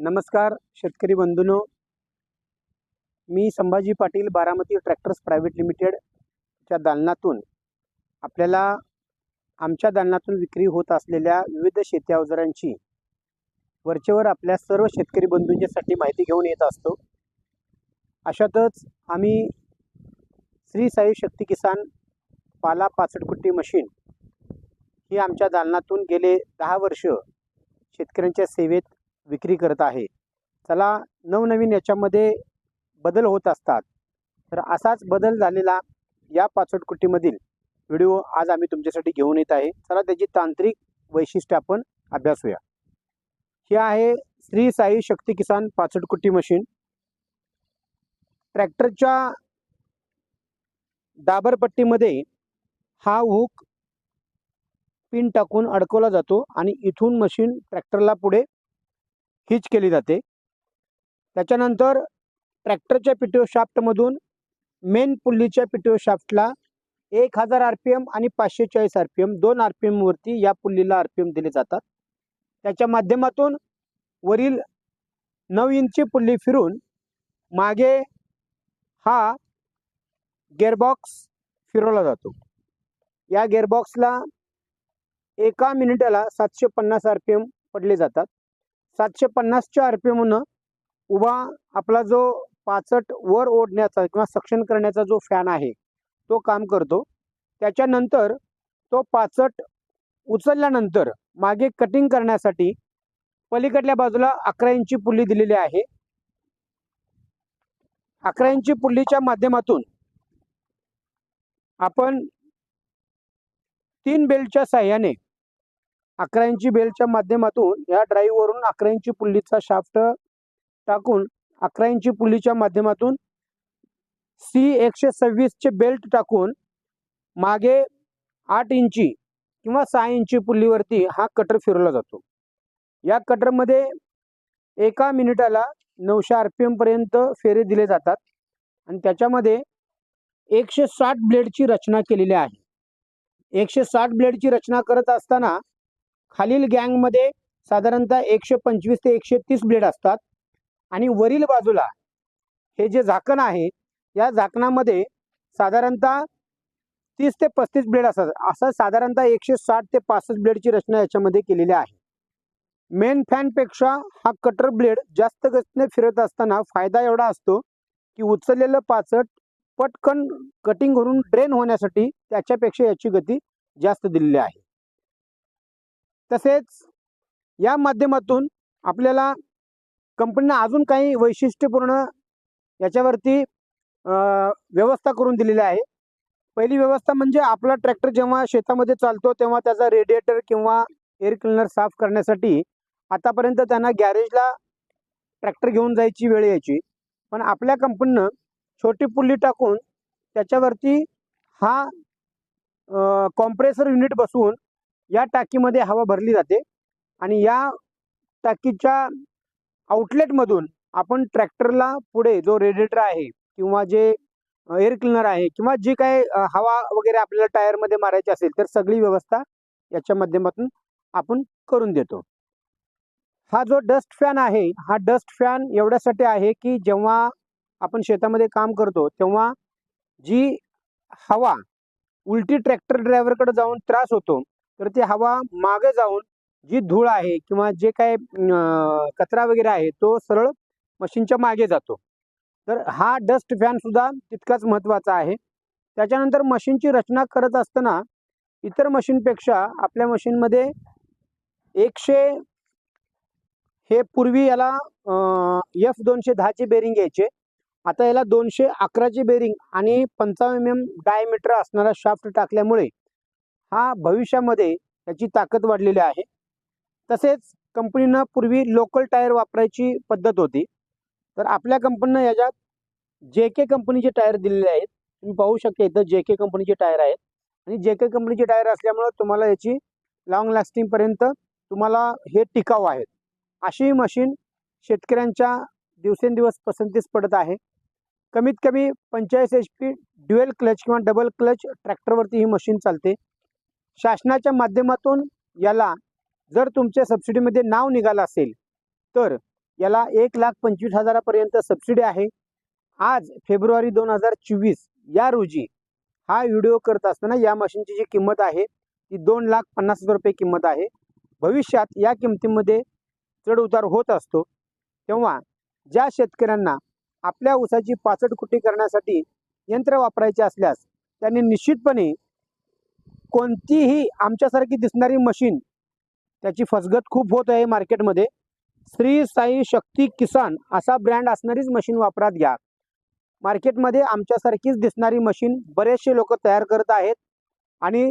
नमस्कार शेतकरी बंधूनो. मी संभाजी पाटील बारामती ट्रॅक्टर्स प्रायव्हेट लिमिटेडच्या दालनातून. आपल्याला आमच्या दालनातून विक्री होत असलेल्या विविध शेती अवजारांची वरचेवर आपल्या सर्व शेतकरी बंधूंच्यासाठी माहिती घेऊन येत असतो. अशातच आम्ही श्री साई शक्ती किसान पाला पाचटकुट्टी मशीन ही आमच्या दालनातून गेले दहा वर्ष शेतकऱ्यांच्या सेवेत विक्री करत आहे. चला नवनवीन याच्यामध्ये बदल होत असतात. तर असाच बदल झालेला या पाचोटकुट्टीमधील व्हिडिओ आज आम्ही तुमच्यासाठी घेऊन येत आहे. चला त्याची तांत्रिक वैशिष्ट्य आपण अभ्यासूया. हे आहे श्री साई शक्ती किसान पाचोटकुट्टी मशीन. ट्रॅक्टरच्या डाबरपट्टीमध्ये हा हुक पिन टाकून अडकवला जातो आणि इथून मशीन ट्रॅक्टरला पुढे हिच केली जाते. त्याच्यानंतर ट्रॅक्टरच्या पिटिओ शाफ्टमधून मेन पुल्लीच्या पिटिओ शाफ्टला एक हजार आर पी एम आणि पाचशे चाळीस आर पी एम दोन आर पी एमवरती या पुल्लीला आर पी एम दिले जातात. त्याच्या माध्यमातून वरील नऊ इंची पुल्ली फिरून मागे हा गेअरबॉक्स फिरवला जातो. या गेअरबॉक्सला एका मिनिटाला सातशे पन्नास आर पी एम पडले जातात. सातशे पन्नासच्या आर पी एमनं उभा आपला जो पाचट वर ओढण्याचा किंवा सक्षम करण्याचा जो फॅन आहे तो काम करतो. त्याच्यानंतर तो पाचट उचलल्यानंतर मागे कटिंग करण्यासाठी पलीकडल्या बाजूला अकरा इंची पुल्ली दिलेली आहे. अकरा इंची पुल्लीच्या माध्यमातून आपण तीन बेल्टच्या साह्याने अकरा इंची बेल्टच्या माध्यमातून या ड्राईव्हवरून अकरा इंची पुल्लीचा शाफ्ट टाकून अकरा इंची पुल्लीच्या माध्यमातून सी एकशे सव्वीसचे बेल्ट टाकून मागे आठ इंची किंवा सहा इंची पुल्लीवरती हा कटर फिरवला जातो. या कटरमध्ये एका मिनिटाला नऊशे आर पी एमपर्यंत फेरे दिले जातात आणि त्याच्यामध्ये एकशे साठ ब्लेडची रचना केलेली आहे. एकशे साठ ब्लेडची रचना करत असताना खालील गँगमध्ये साधारणतः एकशे पंचवीस ते एकशे तीस ब्लेड असतात. आणि वरील बाजूला हे जे झाकण आहे या झाकणामध्ये साधारणतः तीस ते पस्तीस ब्लेड असतात. असं साधारणतः एकशे साठ ते पासष्ट ब्लेडची रचना याच्यामध्ये केलेली आहे. मेन फॅनपेक्षा हा कटर ब्लेड जास्त गतीने फिरत असताना फायदा एवढा असतो की उचललेलं पाचट पटकन कटिंग करून ड्रेन होण्यासाठी त्याच्यापेक्षा याची गती जास्त दिलेली आहे. तसेच या माध्यमातून आपल्याला कंपनीनं अजून काही वैशिष्ट्यपूर्ण याच्यावरती व्यवस्था करून दिलेली आहे. पहिली व्यवस्था म्हणजे आपला ट्रॅक्टर जेव्हा शेतामध्ये चालतो तेव्हा त्याचा रेडिएटर किंवा एअर क्लिनर साफ करण्यासाठी आतापर्यंत त्यांना गॅरेजला ट्रॅक्टर घेऊन जायची वेळ यायची. पण आपल्या कंपनीनं छोटी पुल्ली टाकून त्याच्यावरती हा कॉम्प्रेसर युनिट बसवून या टाकीमध्ये हवा भरली जाते आणि या टाकीच्या आउटलेटमधून आपण ट्रॅक्टरला पुढे जो रेडिएटर आहे किंवा जे एअर क्लिनर आहे किंवा जी काय हवा वगैरे आपल्याला टायरमध्ये मारायची असेल तर सगळी व्यवस्था याच्या माध्यमातून आपण करून देतो. हा जो डस्ट फॅन आहे हा डस्ट फॅन एवढ्यासाठी आहे की जेव्हा आपण शेतामध्ये काम करतो तेव्हा जी हवा उलटी ट्रॅक्टर ड्रायव्हरकडे जाऊन त्रास होतो तर ती हवा मागे जाऊन जी धूळ आहे किंवा जे काय कचरा वगैरे आहे तो सरळ मशीनच्या मागे जातो. तर हा डस्ट फॅन सुद्धा तितकाच महत्त्वाचा आहे. त्याच्यानंतर मशीनची रचना करत असताना इतर मशीनपेक्षा आपल्या मशीनमध्ये एकशे हे पूर्वी याला एफ दोनशे दहाचे बेरिंग यायचे. आता याला दोनशे अकराचे बेरिंग आणि पंचावन्न एम एम डायमीटर असणारा शाफ्ट टाकल्यामुळे हा भविष्यामध्ये त्याची ताकद वाढलेली आहे. तसेच कंपनीनं पूर्वी लोकल टायर वापरायची पद्धत होती. तर आपल्या कंपनीनं याच्यात जे के कंपनीचे टायर दिलेले आहेत. तुम्ही पाहू शकता इथं जे के कंपनीचे टायर आहेत. आणि जे के कंपनीचे टायर असल्यामुळं तुम्हाला याची लॉंग लास्टिंगपर्यंत तुम्हाला हे टिकाऊ आहेत. अशी मशीन शेतकऱ्यांच्या दिवसेंदिवस पसंतीस पडत आहे. कमीत कमी पंचेचाळीस एच पी ड्युएल क्लच किंवा डबल क्लच ट्रॅक्टरवरती ही मशीन चालते. शासनाच्या माध्यमातून याला जर तुमच्या सबसिडीमध्ये नाव निघालं असेल तर याला एक लाख पंचवीस हजारापर्यंत सबसिडी आहे. आज फेब्रुवारी दोन हजार चोवीस या रोजी हा व्हिडिओ करत असताना या मशीनची जी किंमत आहे ती दोन लाख पन्नास हजार रुपये किंमत आहे. भविष्यात या किमतीमध्ये चढ उतार होत असतो. तेव्हा ज्या शेतकऱ्यांना आपल्या ऊसाची पाचट कुटी करण्यासाठी यंत्र वापरायचे असल्यास त्यांनी निश्चितपणे कोणतीही आमच्यासारखी दिसणारी मशीन त्याची फसगत खूप होत आहे मार्केटमध्ये श्री साई शक्ती किसान असा ब्रँड असणारीच मशीन वापरात घ्या. मार्केटमध्ये आमच्यासारखीच दिसणारी मशीन बरेचसे लोक तयार करत आहेत आणि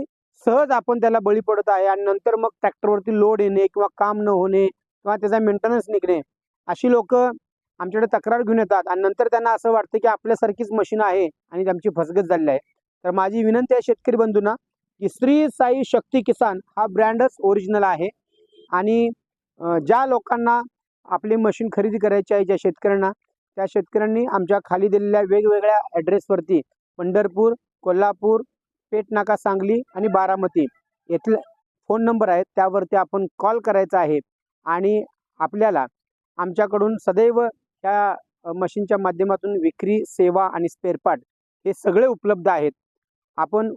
सहज आपण त्याला बळी पडत आहे आणि नंतर मग ट्रॅक्टरवरती लोड येणे किंवा काम न होणे किंवा त्याचा मेंटेनन्स निघणे अशी लोक आमच्याकडे तक्रार घेऊन येतात आणि नंतर त्यांना असं वाटतं की आपल्यासारखीच मशीन आहे आणि आमची फसगत झालेली आहे. तर माझी विनंती आहे शेतकरी बंधूंना की श्री साई शक्ती किसान हा ब्रँडच ओरिजिनल आहे. आणि ज्या लोकांना आपली मशीन खरेदी करायची आहे ज्या शेतकऱ्यांना त्या शेतकऱ्यांनी आमच्या खाली दिलेल्या वेगवेगळ्या ॲड्रेसवरती पंढरपूर कोल्हापूर पेटनाका सांगली आणि बारामती येथील फोन नंबर आहेत त्यावरती आपण कॉल करायचा आहे. आणि आपल्याला आमच्याकडून सदैव ह्या मशीनच्या माध्यमातून विक्री सेवा आणि स्पेअरपार्ट हे सगळे उपलब्ध आहेत. आपण